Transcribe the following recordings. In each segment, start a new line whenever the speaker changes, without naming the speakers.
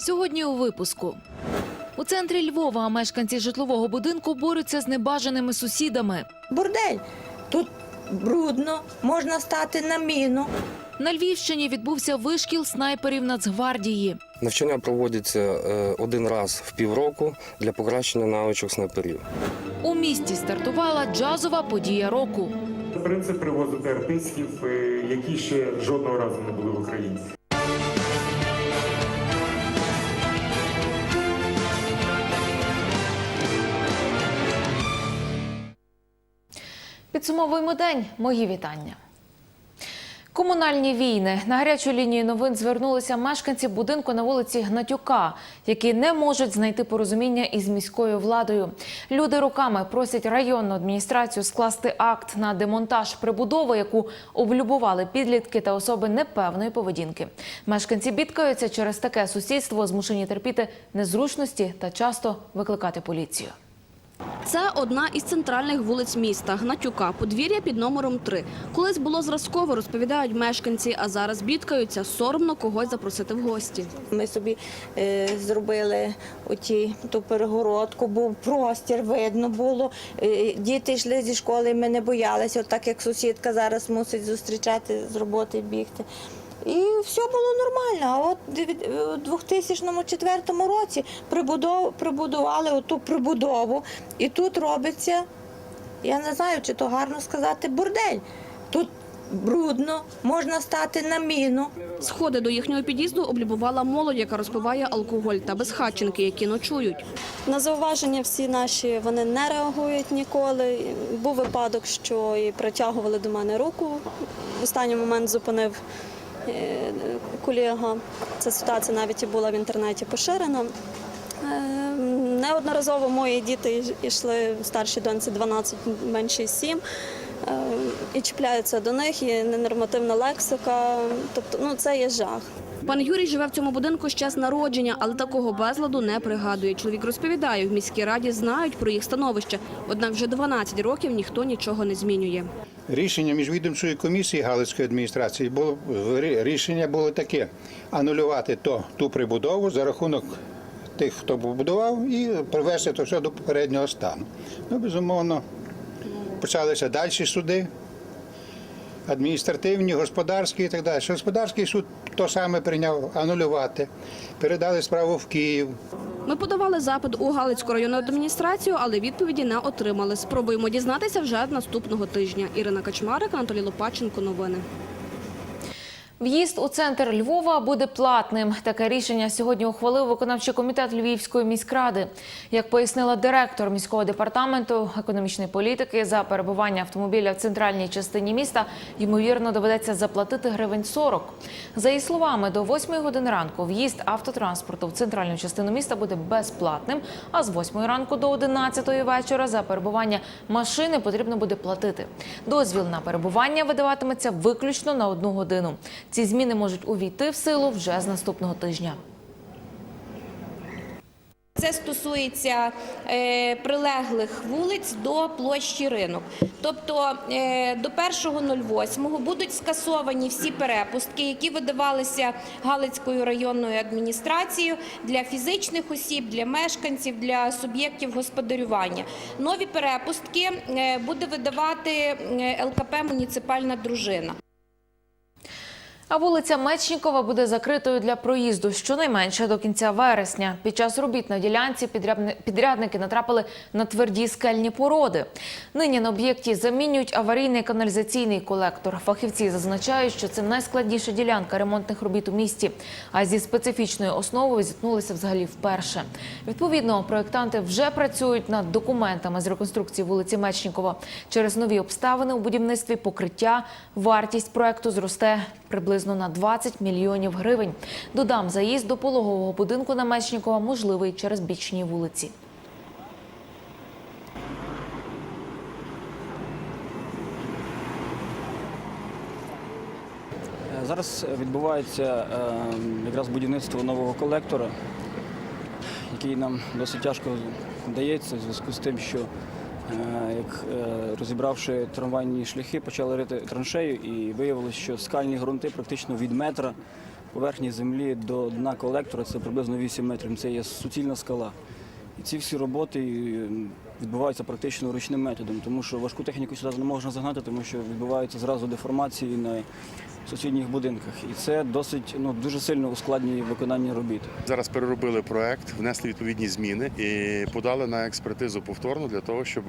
Сьогодні у випуску. У центрі Львова мешканці житлового будинку борються з небажаними сусідами.
Бордель. Тут брудно, можна стати на міну.
На Львівщині відбувся вишкіл снайперів Нацгвардії.
Навчання проводяться е, один раз в півроку для покращення навичок снайперів.
У місті стартувала джазова подія року.
Принцип привозити артистів, е, які ще жодного разу не були в Україні.
Підсумовуємо день. Мої вітання. Комунальні війни на гарячу лінію новин звернулися мешканці будинку на вулиці Гнатюка, які не можуть знайти порозуміння із міською владою. Люди руками просять районну адміністрацію скласти акт на демонтаж прибудови, яку облюбували підлітки та особи непевної поведінки. Мешканці бідкаються через таке сусідство, змушені терпіти незручності та часто викликати поліцію.
Це одна із центральних вулиць міста – Гнатюка, подвір'я під номером 3. Колись було зразково, розповідають мешканці, а зараз бідкаються, соромно когось запросити в гості.
Ми собі е, зробили оті, ту перегородку, був простір, видно було. Е, діти йшли зі школи, ми не боялися, от так як сусідка зараз мусить зустрічати з роботи бігти. І все було нормально. А от у 2004 році прибудували оту прибудову, і тут робиться, я не знаю, чи то гарно сказати, бордель. Тут брудно, можна стати на міну.
Сходи до їхнього під'їзду облюбувала молодь, яка розпиває алкоголь та безхатченки, які ночують.
На зауваження всі наші вони не реагують ніколи. Був випадок, що і притягували до мене руку. В останній момент зупинив е, колега. Ця ситуація навіть і була в інтернеті поширена. Е, Неодноразово мої діти йшли старші доньці 12, менші 7. е, І чіпляються до них, і ненормативна лексика. Тобто, ну це є жах.
Пан Юрій живе в цьому будинку з народження, але такого безладу не пригадує. Чоловік розповідає, в міській раді знають про їх становище, однак вже 12 років ніхто нічого не змінює.
Рішення міжвідомчої комісії Галицької адміністрації було рішення було таке: анулювати то ту прибудову за рахунок тих, хто побудував, і привести то все до попереднього стану. Ну, безумовно, почалися далі суди. Адміністративні, господарські і так далі. Господарський суд то саме прийняв анулювати, передали справу в Київ.
Ми подавали запит у Галицьку районну адміністрацію, але відповіді не отримали. Спробуємо дізнатися вже наступного тижня. Ірина Качмарик, Анатолій Лопаченко. Новини.
В'їзд у центр Львова буде платним. Таке рішення сьогодні ухвалив виконавчий комітет Львівської міськради. Як пояснила директор міського департаменту економічної політики, за перебування автомобіля в центральній частині міста ймовірно доведеться заплатити гривень 40. За її словами, до 8 години ранку в'їзд автотранспорту в центральну частину міста буде безплатним. А з 8 ранку до 11 вечора за перебування машини потрібно буде платити. Дозвіл на перебування видаватиметься виключно на одну годину. Ці зміни можуть увійти в силу вже з наступного тижня.
Це стосується е, прилеглих вулиць до площі ринок. Тобто е, до 1.08 будуть скасовані всі перепустки, які видавалися Галицькою районною адміністрацією для фізичних осіб, для мешканців, для суб'єктів господарювання. Нові перепустки е, буде видавати ЛКП Муніципальна дружина.
А вулиця Мечнікова буде закритою для проїзду щонайменше до кінця вересня. Під час робіт на ділянці підрядники натрапили на тверді скельні породи. Нині на об'єкті замінюють аварійний каналізаційний колектор. Фахівці зазначають, що це найскладніша ділянка ремонтних робіт у місті. А зі специфічною основою зіткнулися взагалі вперше. Відповідно, проєктанти вже працюють над документами з реконструкції вулиці Мечнікова. Через нові обставини у будівництві покриття вартість проекту зросте приблизно на 20 мільйонів гривень. Додам, заїзд до пологового будинку на Мечнікова можливий через бічні вулиці.
Зараз відбувається е, якраз будівництво нового колектора, який нам досить тяжко дається в зв'язку з тим, що як е, розібравши трамвайні шляхи, почали рити траншею і виявилося, що скальні ґрунти практично від метра поверхні землі до дна колектора це приблизно 8 метрів. Це є суцільна скала. І ці всі роботи відбуваються практично ручним методом, тому що важку техніку сюди не можна загнати, тому що відбуваються зразу деформації на сусідніх будинках. І це досить ну, дуже сильно ускладнює виконання робіт.
Зараз переробили проект, внесли відповідні зміни і подали на експертизу повторно для того, щоб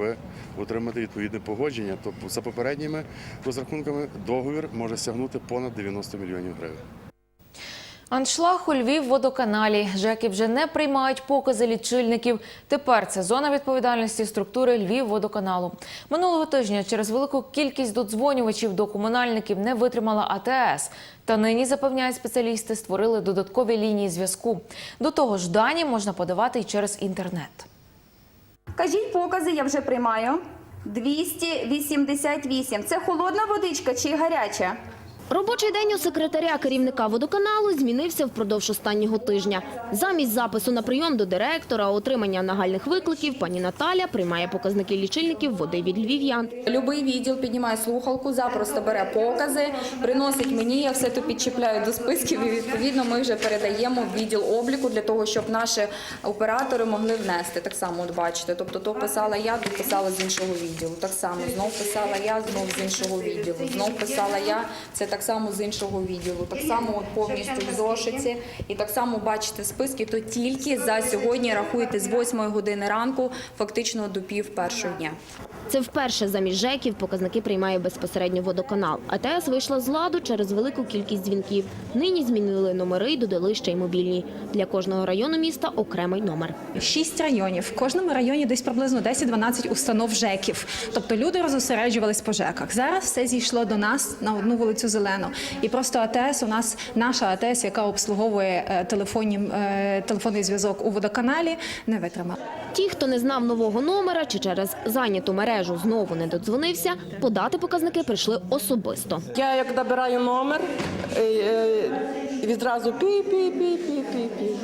отримати відповідне погодження. Тобто, за попередніми розрахунками, договір може сягнути понад 90 мільйонів гривень.
Аншлаг у Львів водоканалі. ЖЕКи вже не приймають покази лічильників. Тепер це зона відповідальності структури Львів водоканалу. Минулого тижня через велику кількість додзвонювачів до комунальників не витримала АТС. Та нині запевняють спеціалісти, створили додаткові лінії зв'язку. До того ж, дані можна подавати і через інтернет.
Кажіть покази, я вже приймаю. 288. Це холодна водичка чи гаряча?
Робочий день у секретаря керівника водоканалу змінився впродовж останнього тижня. Замість запису на прийом до директора, отримання нагальних викликів, пані Наталя приймає показники лічильників води від львів'ян.
Любий відділ піднімає слухалку, запросто бере покази, приносить мені, я все то підчіпляю до списків і відповідно ми вже передаємо відділ обліку для того, щоб наші оператори могли внести. Так само, от бачите, тобто то писала я, то писала з іншого відділу. Так само знов писала я, знов з іншого відділу. Знов писала я, це так само з іншого відділу. Так само от повністю в зошиці, І так само бачите списки, то тільки за сьогодні рахуєте з 8 години ранку, фактично до пів першого дня.
Це вперше замість ЖЕКів показники приймає безпосередньо водоканал. АТС вийшла з ладу через велику кількість дзвінків. Нині змінили номери і додали ще й мобільні. Для кожного району міста окремий номер.
Шість районів. В кожному районі десь приблизно 10-12 установ ЖЕКів. Тобто люди розосереджувались по ЖЕКах. Зараз все зійшло до нас на одну вулицю Зелену. І просто АТС у нас наша АТС, яка обслуговує е, телефонні, е, телефонний зв'язок у водоканалі, не витримала.
Ті, хто не знав нового номера чи через зайняту мережу знову не додзвонився, подати показники прийшли особисто.
Я як набираю номер, е, е, відразу пі-пі-пі-пі-пі-пі.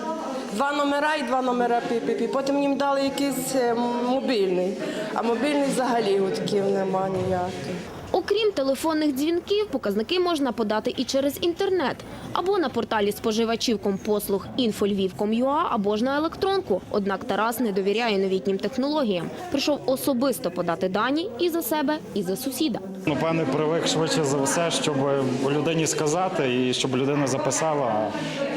Два номера і два номера пі-пі-пі. Потім їм дали якийсь е, мобільний, а мобільний взагалі гудків нема ніяких.
Окрім телефонних дзвінків, показники можна подати і через інтернет або на порталі споживачів компослуг infolviv.com.ua або ж на електронку. Однак Тарас не довіряє новітнім технологіям. Прийшов особисто подати дані і за себе, і за сусіда.
Ну, пане привик швидше за все, щоб людині сказати і щоб людина записала. А,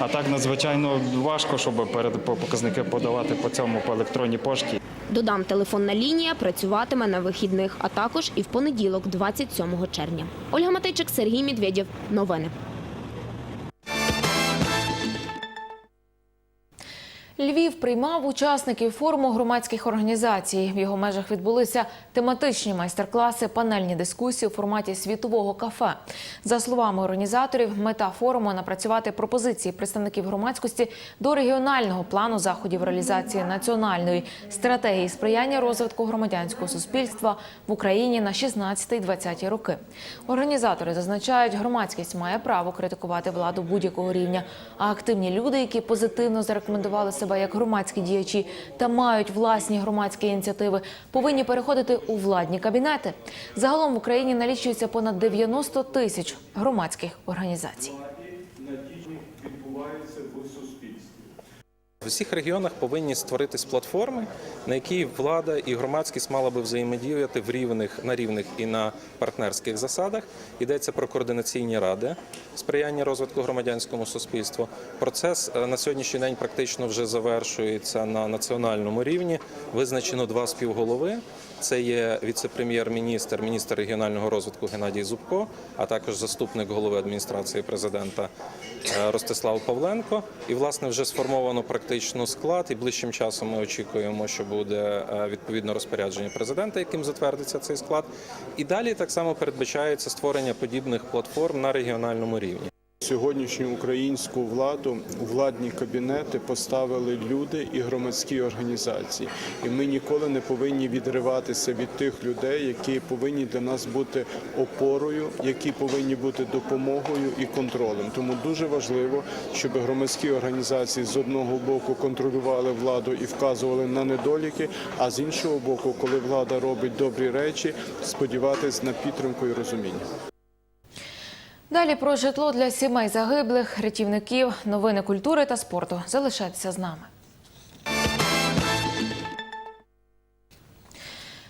а так надзвичайно важко, щоб перед показники подавати по цьому по електронній пошті.
Додам, телефонна лінія працюватиме на вихідних, а також і в понеділок, 27 червня. Ольга Матейчик, Сергій Медведєв. Новини.
Львів приймав учасників форуму громадських організацій. В його межах відбулися тематичні майстер-класи, панельні дискусії у форматі світового кафе. За словами організаторів, мета форуму напрацювати пропозиції представників громадськості до регіонального плану заходів реалізації національної стратегії сприяння розвитку громадянського суспільства в Україні на 16-20 роки. Організатори зазначають, громадськість має право критикувати владу будь-якого рівня. А активні люди, які позитивно зарекомендували себе як громадські діячі та мають власні громадські ініціативи, повинні переходити у владні кабінети. Загалом в Україні налічується понад 90 тисяч громадських організацій.
В усіх регіонах повинні створитись платформи, на які влада і громадськість мала би взаємодіяти в рівних на рівних і на партнерських засадах. Йдеться про координаційні ради сприяння розвитку громадянському суспільству. Процес е, на сьогоднішній день практично вже завершується на національному рівні. Визначено два співголови. Це є віце-прем'єр-міністр, міністр регіонального розвитку Геннадій Зубко, а також заступник голови адміністрації президента Ростислав Павленко. І власне вже сформовано практично склад. І ближчим часом ми очікуємо, що буде е, відповідно розпорядження президента, яким затвердиться цей склад. І далі так само передбачається створення подібних платформ на регіональному рівні.
Сьогоднішню українську владу у владні кабінети поставили люди і громадські організації, і ми ніколи не повинні відриватися від тих людей, які повинні для нас бути опорою, які повинні бути допомогою і контролем. Тому дуже важливо, щоб громадські організації з одного боку контролювали владу і вказували на недоліки, а з іншого боку, коли влада робить добрі речі, сподіватись на підтримку і розуміння.
Далі про житло для сімей загиблих, рятівників, новини культури та спорту. Залишайтеся з нами.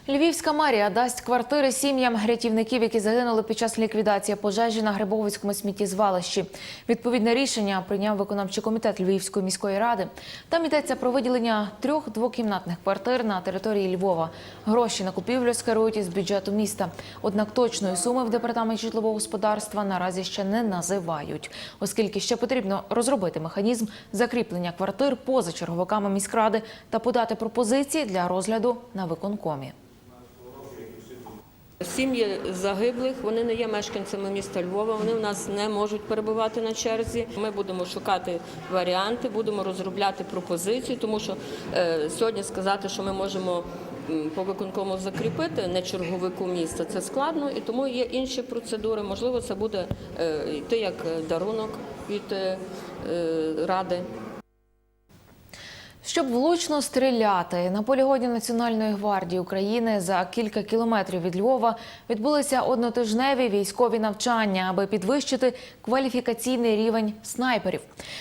Львівська мерія дасть квартири сім'ям рятівників, які загинули під час ліквідації пожежі на Грибовицькому сміттєзвалищі. Відповідне рішення прийняв виконавчий комітет Львівської міської ради. Там йдеться про виділення трьох двокімнатних квартир на території Львова. Гроші на купівлю скерують із бюджету міста. Однак точної суми в департаменті житлового господарства наразі ще не називають, оскільки ще потрібно розробити механізм закріплення квартир поза черговиками міськради та подати пропозиції для розгляду на виконкомі.
Сім'ї загиблих вони не є мешканцями міста Львова. Вони в нас не можуть перебувати на черзі. Ми будемо шукати варіанти, будемо розробляти пропозиції, тому що е, сьогодні сказати, що ми можемо по виконкому закріпити не черговику міста, це складно, і тому є інші процедури. Можливо, це буде е, йти як дарунок від е, е, ради.
Щоб влучно стріляти на полігоні Національної гвардії України за кілька кілометрів від Львова відбулися однотижневі військові навчання, аби підвищити кваліфікаційний рівень снайперів.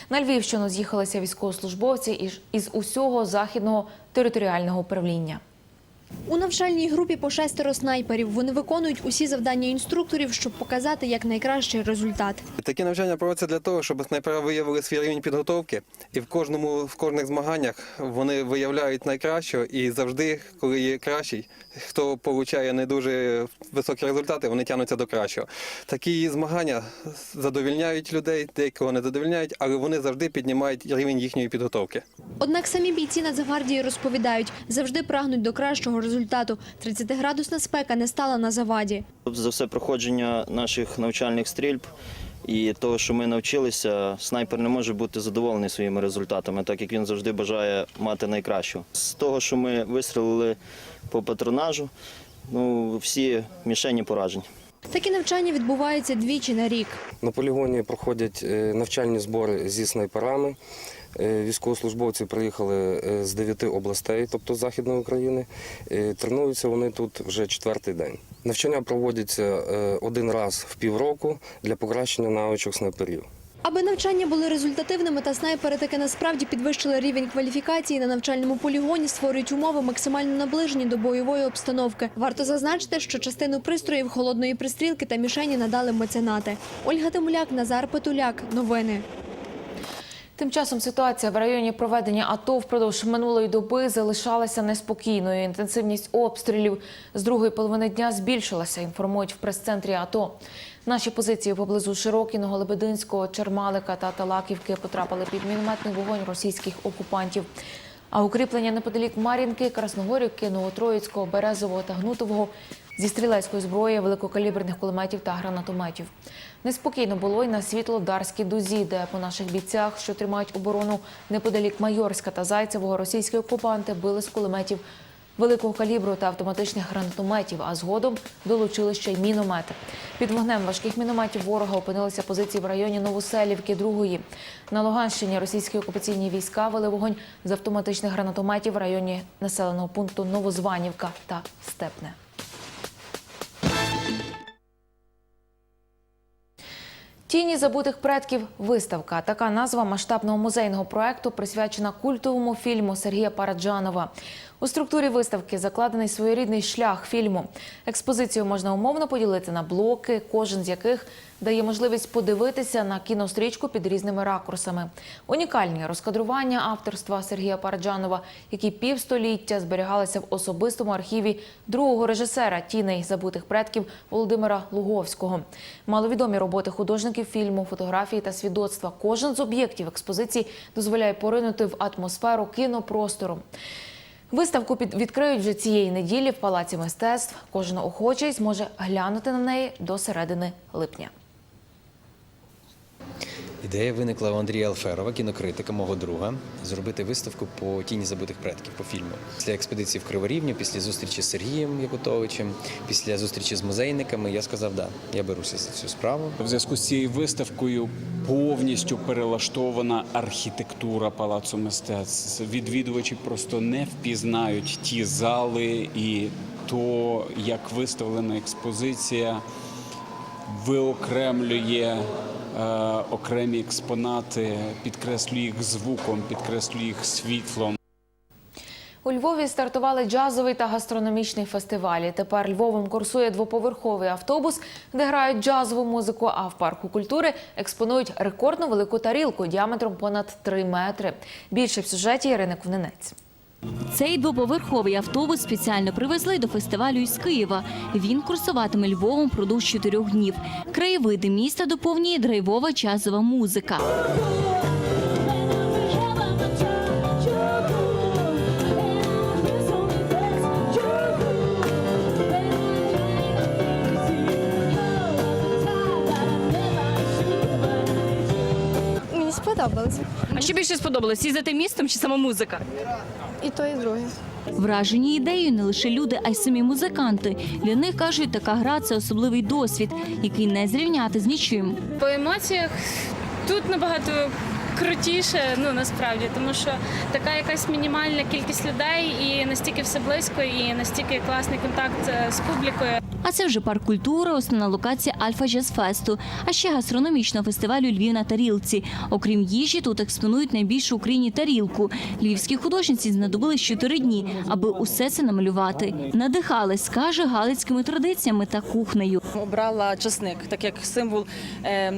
На Львівщину з'їхалися військовослужбовці із- усього західного територіального управління.
У навчальній групі по шестеро снайперів. Вони виконують усі завдання інструкторів, щоб показати як найкращий результат.
Такі навчання проводяться для того, щоб снайпери виявили свій рівень підготовки, і в кожному в кожних змаганнях вони виявляють найкращого, і завжди, коли є кращий, хто отримує не дуже високі результати, вони тягнуться до кращого. Такі змагання задовільняють людей, деякого не задовільняють, але вони завжди піднімають рівень їхньої підготовки.
Однак самі бійці Нацгвардії розповідають, завжди прагнуть до кращого результату. 30-градусна спека не стала на заваді.
За все проходження наших навчальних стрільб і того, що ми навчилися, снайпер не може бути задоволений своїми результатами, так як він завжди бажає мати найкращу. З того, що ми вистрілили по патронажу, ну всі мішені поражені.
Такі навчання відбуваються двічі на рік.
На полігоні проходять е, навчальні збори зі снайперами. Е, Військовослужбовці приїхали е, з дев'яти областей, тобто Західної України. Тренуються вони тут вже четвертий день. Навчання проводяться один раз в півроку для покращення навичок снайперів.
Аби навчання були результативними та снайпери таки насправді підвищили рівень кваліфікації на навчальному полігоні, створюють умови максимально наближені до бойової обстановки. Варто зазначити, що частину пристроїв холодної пристрілки та мішені надали меценати. Ольга Тимуляк, Назар Петуляк. Новини.
Тим часом ситуація в районі проведення АТО впродовж минулої доби залишалася неспокійною. Інтенсивність обстрілів з другої половини дня збільшилася. Інформують в прес-центрі АТО. Наші позиції поблизу Широкіного, Лебединського, Чермалика та Талаківки потрапили під мінометний вогонь російських окупантів. А укріплення неподалік Мар'їнки, Красногорівки, Новотроїцького, Березового та Гнутового зі стрілецької зброї, великокаліберних кулеметів та гранатометів. Неспокійно було й на світлодарській дузі, де по наших бійцях, що тримають оборону неподалік Майорська та Зайцевого, російські окупанти били з кулеметів великого калібру та автоматичних гранатометів, а згодом долучили ще й міномети. Під вогнем важких мінометів ворога опинилися позиції в районі Новоселівки, другої. На Луганщині російські окупаційні війська вели вогонь з автоматичних гранатометів в районі населеного пункту Новозванівка та Степне. Тіні забутих предків виставка. Така назва масштабного музейного проекту присвячена культовому фільму Сергія Параджанова. У структурі виставки закладений своєрідний шлях фільму. Експозицію можна умовно поділити на блоки, кожен з яких дає можливість подивитися на кінострічку під різними ракурсами. Унікальні розкадрування авторства Сергія Параджанова, які півстоліття зберігалися в особистому архіві другого режисера тіней забутих предків Володимира Луговського. Маловідомі роботи художників фільму, фотографії та свідоцтва. Кожен з об'єктів експозиції дозволяє поринути в атмосферу кінопростору. Виставку під відкриють вже цієї неділі в палаці мистецтв. Кожен охочий зможе глянути на неї до середини липня.
Ідея виникла у Андрія Алферова, кінокритика, мого друга, зробити виставку по тіні забутих предків по фільму. Після експедиції в Криворівню, після зустрічі з Сергієм Якутовичем, після зустрічі з музейниками, я сказав, да, я беруся за цю справу.
В зв'язку з цією виставкою повністю перелаштована архітектура палацу мистецтв. Відвідувачі просто не впізнають ті зали і то, як виставлена експозиція. виокремлює окремі експонати, підкреслює їх звуком, підкреслює їх світлом.
У Львові стартували джазовий та гастрономічний фестивалі. Тепер Львовом курсує двоповерховий автобус, де грають джазову музику. А в парку культури експонують рекордну велику тарілку діаметром понад 3 метри. Більше в сюжеті Ірини Кунинець.
Цей двоповерховий автобус спеціально привезли до фестивалю із Києва. Він курсуватиме Львовом впродовж чотирьох днів. Краєвиди міста доповнює драйвова джазова музика.
Мені сподобалось.
А що більше сподобалось? Їздити містом чи сама музика?
І то, і друге.
Вражені ідеєю не лише люди, а й самі музиканти. Для них кажуть, така гра це особливий досвід, який не зрівняти з нічим.
По емоціях тут набагато крутіше, ну насправді, тому що така якась мінімальна кількість людей і настільки все близько, і настільки класний контакт е, з публікою.
А це вже парк культури, основна локація Альфа Джаз Фесту, а ще гастрономічного фестивалю Львів на тарілці. Окрім їжі, тут експонують найбільшу в Україні тарілку. Львівські художниці знадобились чотири дні, аби усе це намалювати. Надихались, каже, галицькими традиціями та кухнею.
Обрала часник, так як символ е,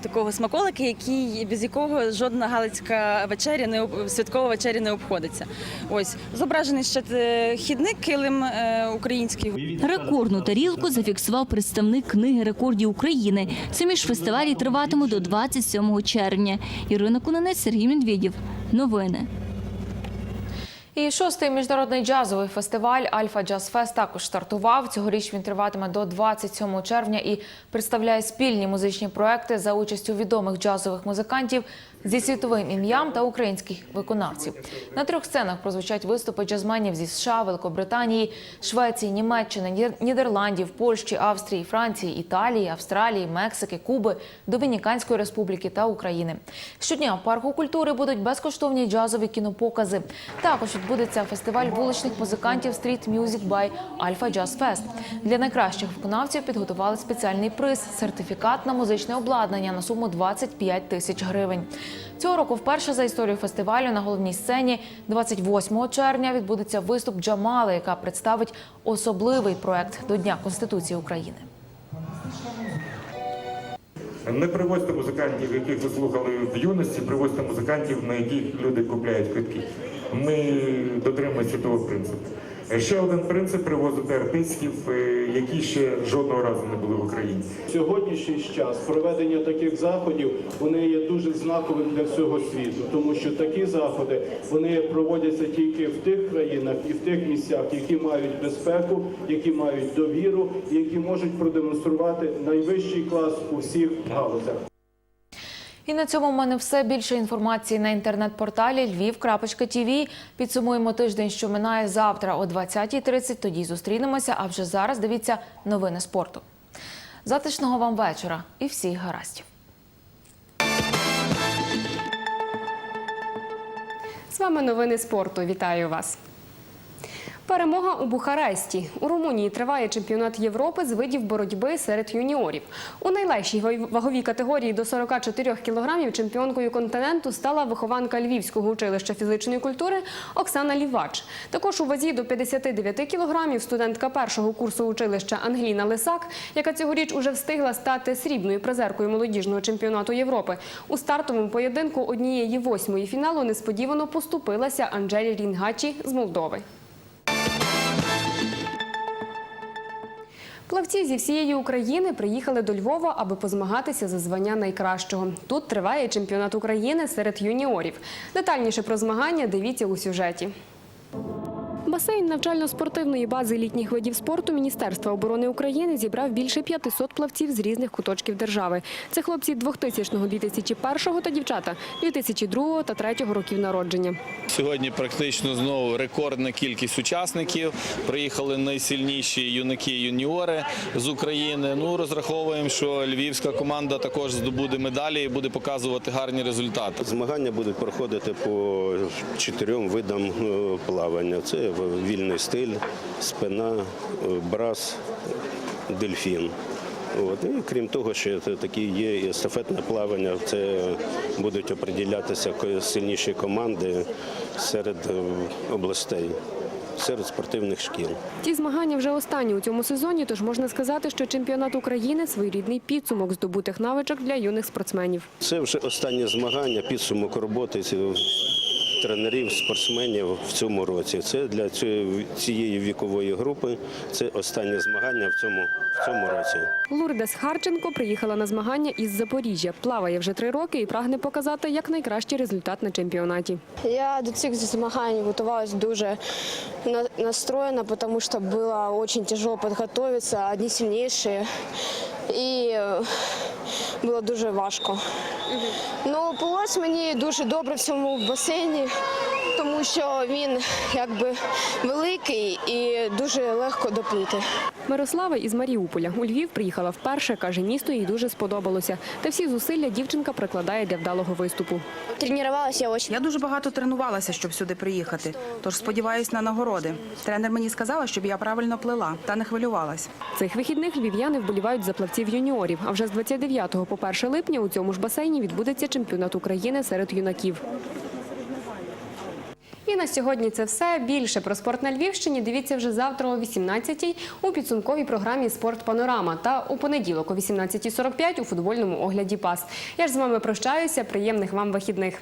такого смаколика, який без якого жодна галицька вечеря не святкова вечеря не обходиться. Ось зображений ще е, хідник килим е, український.
Рекордну тарілку зафіксував представник книги рекордів України. Самі ж фестивалі триватимуть до 27 червня. Ірина Кунанець, Сергій Медведєв. Новини.
І шостий міжнародний джазовий фестиваль Альфа Джаз Фест також стартував. Цьогоріч він триватиме до 27 червня і представляє спільні музичні проекти за участю відомих джазових музикантів зі світовим ім'ям та українських виконавців. На трьох сценах прозвучать виступи джазменів зі США, Великобританії, Швеції, Німеччини, Ні- Нідерландів, Польщі, Австрії, Франції, Італії, Австралії, Мексики, Куби, Домініканської Республіки та України. Щодня в парку культури будуть безкоштовні джазові кінопокази. Також відбудеться фестиваль вуличних музикантів Street Music by Alpha Jazz Fest. Для найкращих виконавців підготували спеціальний приз сертифікат на музичне обладнання на суму 25 тисяч гривень. Цього року вперше за історію фестивалю на головній сцені 28 червня відбудеться виступ Джамали, яка представить особливий проект до Дня Конституції України.
Не привозьте музикантів, яких ви слухали в юності, привозьте музикантів, на яких люди купляють квитки. Ми дотримуємося того принципу. Ще один принцип привозити артистів, е, які ще жодного разу не були в Україні.
Сьогоднішній час проведення таких заходів вони є дуже знаковим для всього світу, тому що такі заходи вони проводяться тільки в тих країнах і в тих місцях, які мають безпеку, які мають довіру, які можуть продемонструвати найвищий клас у всіх галузях.
І на цьому в мене все більше інформації на інтернет-порталі lviv.tv. Підсумуємо тиждень, що минає завтра о 20.30. Тоді зустрінемося. А вже зараз дивіться новини спорту. Затишного вам вечора і всіх гараздів.
З вами новини спорту. Вітаю вас. Перемога у Бухаресті. У Румунії триває чемпіонат Європи з видів боротьби серед юніорів. У найлегшій ваговій категорії до 44 кілограмів чемпіонкою континенту стала вихованка Львівського училища фізичної культури Оксана Лівач. Також у вазі до 59 кілограмів студентка першого курсу училища Ангеліна Лисак, яка цьогоріч уже встигла стати срібною призеркою молодіжного чемпіонату Європи. У стартовому поєдинку однієї восьмої фіналу несподівано поступилася Анджелі Рінгачі з Молдови. Плавці зі всієї України приїхали до Львова, аби позмагатися за звання найкращого. Тут триває чемпіонат України серед юніорів. Детальніше про змагання дивіться у сюжеті. Басейн навчально-спортивної бази літніх видів спорту Міністерства оборони України зібрав більше 500 плавців з різних куточків держави. Це хлопці 2000-го, 2001-го та дівчата 2002 та 2003 років народження.
Сьогодні практично знову рекордна кількість учасників. Приїхали найсильніші юнаки і юніори з України. Ну розраховуємо, що львівська команда також здобуде медалі і буде показувати гарні результати.
Змагання будуть проходити по чотирьом видам е, плавання. Це вільний стиль, спина, брас, дельфін. От. І крім того, це такі є і естафетне плавання. Це будуть оприділятися сильніші команди серед е, областей, серед спортивних шкіл.
Ті змагання вже останні у цьому сезоні, тож можна сказати, що чемпіонат України своєрідний підсумок здобутих навичок для юних спортсменів.
Це вже останні змагання, підсумок роботи ці- тренерів, спортсменів в цьому році. Це для цієї- вікової групи. Це останні змагання в цьому, в цьому році.
Лурдес Харченко приїхала на змагання із Запоріжжя. Плаває вже три роки і прагне показати якнайкращий результат на чемпіонаті.
Я до цих змагань готувалась дуже на- настроєна, тому що було дуже тяжело підготуватися, одні сильніші. І е, було дуже важко. Ну, полось мені дуже добре в цьому басейні, тому що він якби великий і дуже легко доплити.
Мирослава із Маріуполя у Львів приїхала вперше. каже, місто їй дуже сподобалося. Та всі зусилля дівчинка прикладає для вдалого виступу.
Тренувалася я дуже.
Я дуже багато тренувалася, щоб сюди приїхати. Тож сподіваюся на нагороди. Тренер мені сказала, щоб я правильно плила та не хвилювалась.
Цих вихідних львів'яни вболівають за плавців юніорів. А вже з 29 по 1 липня у цьому ж басейні відбудеться чемпіонат України серед юнаків. І на сьогодні це все. Більше про спорт на Львівщині дивіться вже завтра о 18-й у підсумковій програмі Спорт Панорама та у понеділок о 18.45 у футбольному огляді ПАС. Я ж з вами прощаюся. Приємних вам вихідних.